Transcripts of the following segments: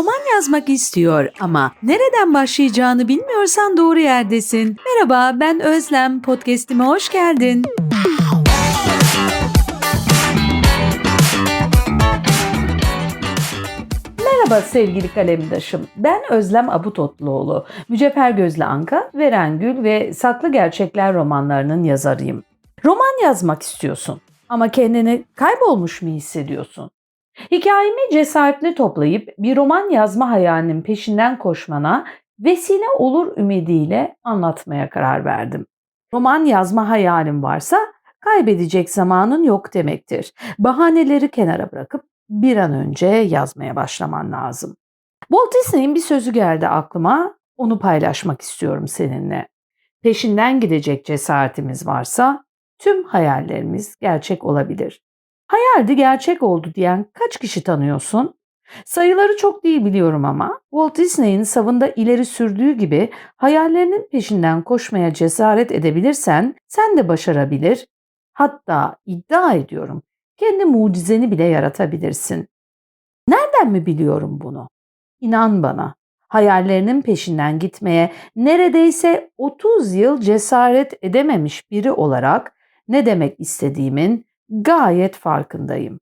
roman yazmak istiyor ama nereden başlayacağını bilmiyorsan doğru yerdesin. Merhaba ben Özlem, podcast'ime hoş geldin. Merhaba sevgili kalemdaşım. Ben Özlem Abutotluoğlu. Mücevher Gözlü Anka, Verengül ve Saklı Gerçekler romanlarının yazarıyım. Roman yazmak istiyorsun ama kendini kaybolmuş mu hissediyorsun? Hikayemi cesaretini toplayıp bir roman yazma hayalinin peşinden koşmana vesile olur ümidiyle anlatmaya karar verdim. Roman yazma hayalin varsa kaybedecek zamanın yok demektir. Bahaneleri kenara bırakıp bir an önce yazmaya başlaman lazım. Walt Disney'in bir sözü geldi aklıma, onu paylaşmak istiyorum seninle. Peşinden gidecek cesaretimiz varsa tüm hayallerimiz gerçek olabilir. Hayaldi gerçek oldu diyen kaç kişi tanıyorsun? Sayıları çok değil biliyorum ama Walt Disney'in savında ileri sürdüğü gibi hayallerinin peşinden koşmaya cesaret edebilirsen sen de başarabilir, hatta iddia ediyorum kendi mucizeni bile yaratabilirsin. Nereden mi biliyorum bunu? İnan bana, hayallerinin peşinden gitmeye neredeyse 30 yıl cesaret edememiş biri olarak ne demek istediğimin gayet farkındayım.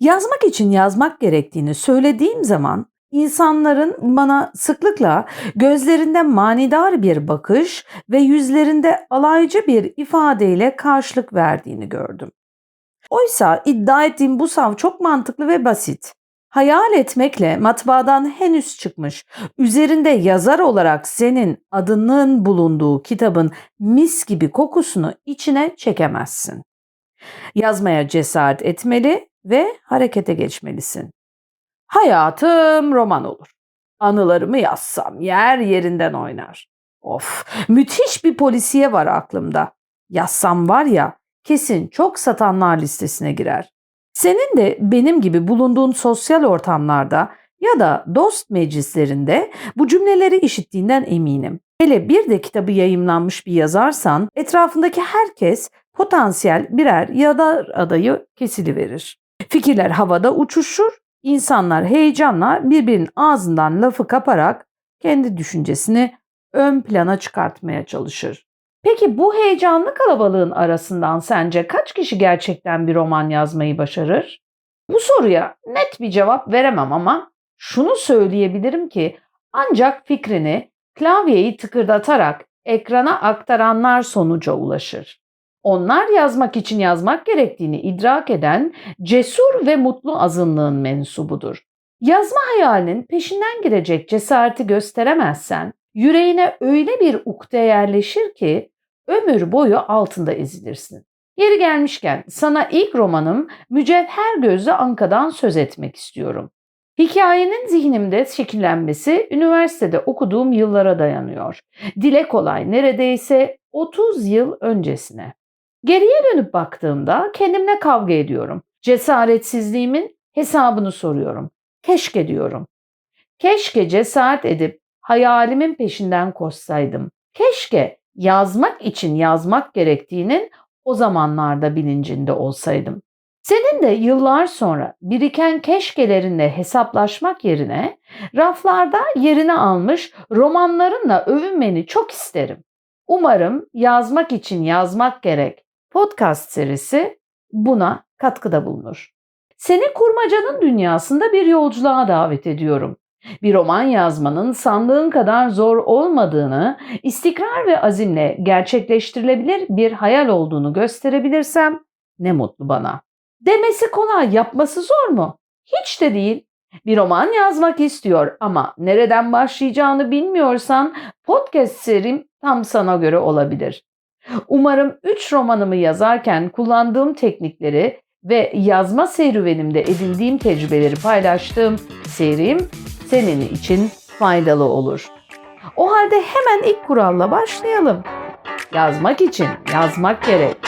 Yazmak için yazmak gerektiğini söylediğim zaman insanların bana sıklıkla gözlerinde manidar bir bakış ve yüzlerinde alaycı bir ifadeyle karşılık verdiğini gördüm. Oysa iddia ettiğim bu sav çok mantıklı ve basit. Hayal etmekle matbaadan henüz çıkmış, üzerinde yazar olarak senin adının bulunduğu kitabın mis gibi kokusunu içine çekemezsin. Yazmaya cesaret etmeli ve harekete geçmelisin. Hayatım roman olur. Anılarımı yazsam yer yerinden oynar. Of, müthiş bir polisiye var aklımda. Yazsam var ya, kesin çok satanlar listesine girer. Senin de benim gibi bulunduğun sosyal ortamlarda ya da dost meclislerinde bu cümleleri işittiğinden eminim. Hele bir de kitabı yayımlanmış bir yazarsan etrafındaki herkes potansiyel birer yazar adayı kesiliverir. Fikirler havada uçuşur, insanlar heyecanla birbirinin ağzından lafı kaparak kendi düşüncesini ön plana çıkartmaya çalışır. Peki bu heyecanlı kalabalığın arasından sence kaç kişi gerçekten bir roman yazmayı başarır? Bu soruya net bir cevap veremem ama şunu söyleyebilirim ki ancak fikrini klavyeyi tıkırdatarak ekrana aktaranlar sonuca ulaşır. Onlar yazmak için yazmak gerektiğini idrak eden cesur ve mutlu azınlığın mensubudur. Yazma hayalinin peşinden girecek cesareti gösteremezsen yüreğine öyle bir ukde yerleşir ki ömür boyu altında ezilirsin. Yeri gelmişken sana ilk romanım Mücevher Gözlü Anka'dan söz etmek istiyorum. Hikayenin zihnimde şekillenmesi üniversitede okuduğum yıllara dayanıyor. Dile kolay neredeyse 30 yıl öncesine. Geriye dönüp baktığımda kendimle kavga ediyorum. Cesaretsizliğimin hesabını soruyorum. Keşke diyorum. Keşke cesaret edip hayalimin peşinden koşsaydım. Keşke yazmak için yazmak gerektiğinin o zamanlarda bilincinde olsaydım. Senin de yıllar sonra biriken keşkelerinle hesaplaşmak yerine raflarda yerini almış romanlarınla övünmeni çok isterim. Umarım yazmak için yazmak gerek podcast serisi buna katkıda bulunur. Seni kurmacanın dünyasında bir yolculuğa davet ediyorum bir roman yazmanın sandığın kadar zor olmadığını, istikrar ve azimle gerçekleştirilebilir bir hayal olduğunu gösterebilirsem ne mutlu bana. Demesi kolay, yapması zor mu? Hiç de değil. Bir roman yazmak istiyor ama nereden başlayacağını bilmiyorsan podcast serim tam sana göre olabilir. Umarım 3 romanımı yazarken kullandığım teknikleri ve yazma serüvenimde edindiğim tecrübeleri paylaştığım serim senin için faydalı olur. O halde hemen ilk kuralla başlayalım. Yazmak için yazmak gerek.